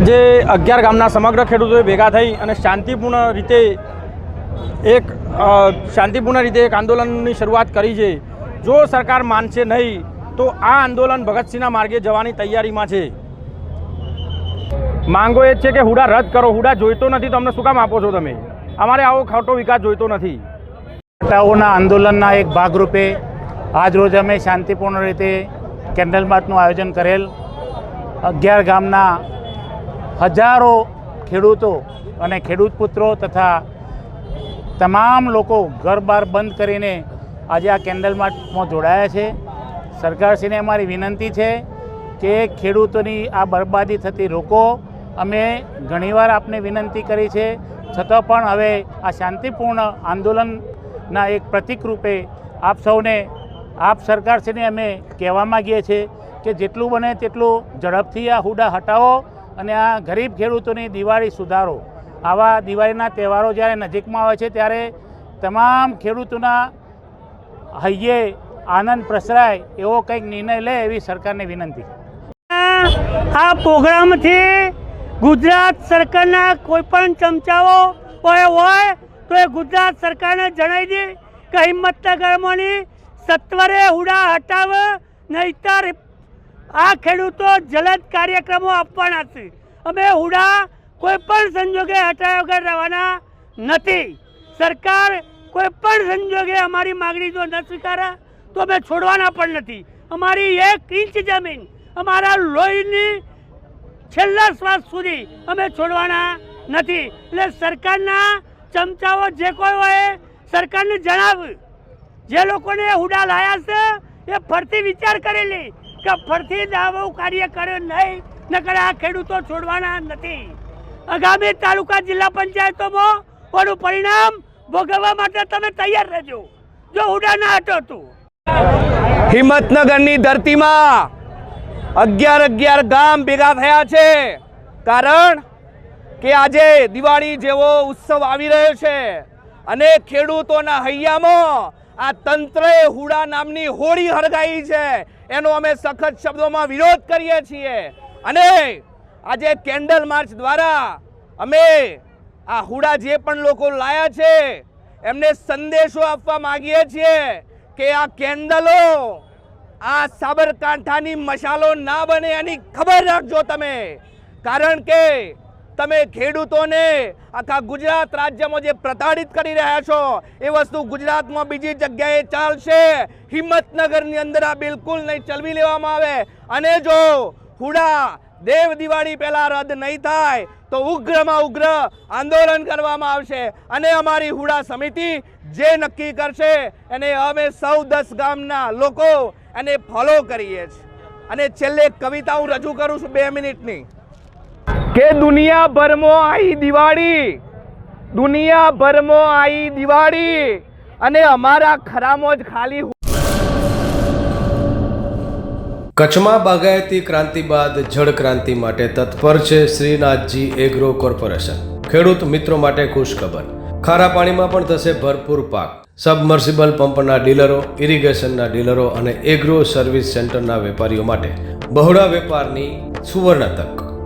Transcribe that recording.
આજે અગિયાર ગામના સમગ્ર ખેડૂતોએ ભેગા થઈ અને શાંતિપૂર્ણ રીતે એક શાંતિપૂર્ણ રીતે એક આંદોલનની શરૂઆત કરી છે. જો સરકાર માનશે નહીં, તો આ આંદોલન ભગતસિંહના માર્ગે જવાની તૈયારીમાં છે. માંગો એ છે કે હુડા રદ કરો. હુડા જોઈતો નથી, તો અમને શું કામ આપો છો તમે? અમારે આવો ખોટો વિકાસ જોઈતો નથી. ટાઓના આંદોલનના એક ભાગરૂપે આજરોજ અમે શાંતિપૂર્ણ રીતે કેન્ડલ માર્ચનું આયોજન કરેલ અગિયાર ગામના હજારો ખેડૂતો અને ખેડૂત પુત્રો તથા તમામ લોકો ઘર બાર બંધ કરીને આજે આ કેન્ડલ માર્ચમાં જોડાયા છે. સરકારશ્રીને અમારી વિનંતી છે કે ખેડૂતોની આ બરબાદી થતી રોકો. અમે ઘણીવાર આપને વિનંતી કરી છે. છતાં પણ હવે આ શાંતિપૂર્ણ આંદોલનના એક પ્રતિક રૂપે આપ સૌને, આપ સરકારશ્રીને અમે કહેવા માગીએ છીએ કે જેટલું બને તેટલું ઝડપથી આ હુડા હટાવો. અને આ ગરીબ ખેડૂતોની દિવાળી સુધારો. આવા દિવાળીના તહેવારો જ્યારે નજીકમાં આવે છે ત્યારે તમામ ખેડૂતોના હૈયે આનંદ પ્રસરાય એવો કંઈક નિર્ણય લે એવી સરકારને વિનંતી. આ પ્રોગ્રામથી ગુજરાત સરકારના કોઈ પણ ચમચાઓ હોય તો એ ગુજરાત સરકારને જણાવી દે કે હિંમતનગરમાંની સત્વરે હુડા હટાવ નહીતર આ ખેડૂતો જલદ કાર્યક્રમો આપવાના છે. અમે હુડા કોઈ પણ સંજોગે હટાયા વગર રહેવાના નથી. સરકાર કોઈ પણ સંજોગે અમારી માગણી જો ન સ્વીકારે, તો અમે છોડવાના પણ નથી. અમારી એક ઇંચ જમીન, અમારા લોહીની છેલ્લા શ્વાસ સુધી અમે છોડવાના નથી. એટલે સરકારના ચમચાઓ જે કોઈ હોય, સરકારને જણાવ્યું જે લોકોને હુડા લાયા છે, એ ફરતી વિચાર કરેલી. કે ફરતી દાવો કાર્ય કર્યો નહીં, નકર આ ખેડૂતો છોડવાના નથી. આગામી તાલુકા જિલ્લા પંચાયતોમાં ઓનું પરિણામ ભોગવવા માટે તમે તૈયાર રહેજો. જો ઉડા ના હટો તું. હિંમતનગરની ધરતીમાં અગિયાર અગિયાર ગામ ભેગા થયા છે. કારણ કે આજે દિવાળી જેવો ઉત્સવ આવી રહ્યો છે. અને ખેડૂતોના હૈયામાં આ તંત્રએ હુડા નામની હોળી હળગાઈ છે. એનો અમે સખત શબ્દોમાં વિરોધ કરીએ છીએ. અને આજે કેન્ડલ માર્ચ દ્વારા અમે આ હુડા જે પણ લોકો લાયા છે, એમને સંદેશો આપવા માગીએ છીએ કે આ કેન્ડલો આ સાબરકાંઠાની મશાલો ના બને એની ખબર રાખજો તમે. કારણ કે તમે ખેડૂતોને આખા ગુજરાત રાજ્યમાં જે પ્રતાડિત કરી રહ્યા છો, એ વસ્તુ ગુજરાતમાં બીજી જગ્યાએ ચાલશે. હિંમતનગરની અંદર આ બિલકુલ નહીં ચલવી લેવામાં આવે. અને જો હુડા દેવ દિવાળી પહેલાં રદ નહીં થાય, તો ઉગ્રમાં ઉગ્ર આંદોલન કરવામાં આવશે. અને અમારી હુડા સમિતિ જે નક્કી કરશે, એને અમે સૌ દસ ગામના લોકો એને ફોલો કરીએ છીએ. અને છેલ્લે કવિતા હું રજૂ કરું છું બે મિનિટની. કે દુનિયાભરમાં આવી દિવાળી? દુનિયાભરમાં આવી દિવાળી? અને અમારા ખરામાં જ ખાલી કચ્છમાં બાગાયતી ક્રાંતિ બાદ જળ ક્રાંતિ માટે તત્પર છે શ્રીનાથજી એગ્રો કોર્પોરેશન. ખેડૂત મિત્રો માટે ખુશખબર. ખારા પાણીમાં પણ થશે ભરપૂર પાક. સબમર્સિબલ પંપના ડીલરો, ઇરિગેશનના ડીલરો અને એગ્રો સર્વિસ સેન્ટરના વેપારીઓ માટે બહોળા વેપારની સુવર્ણ તક.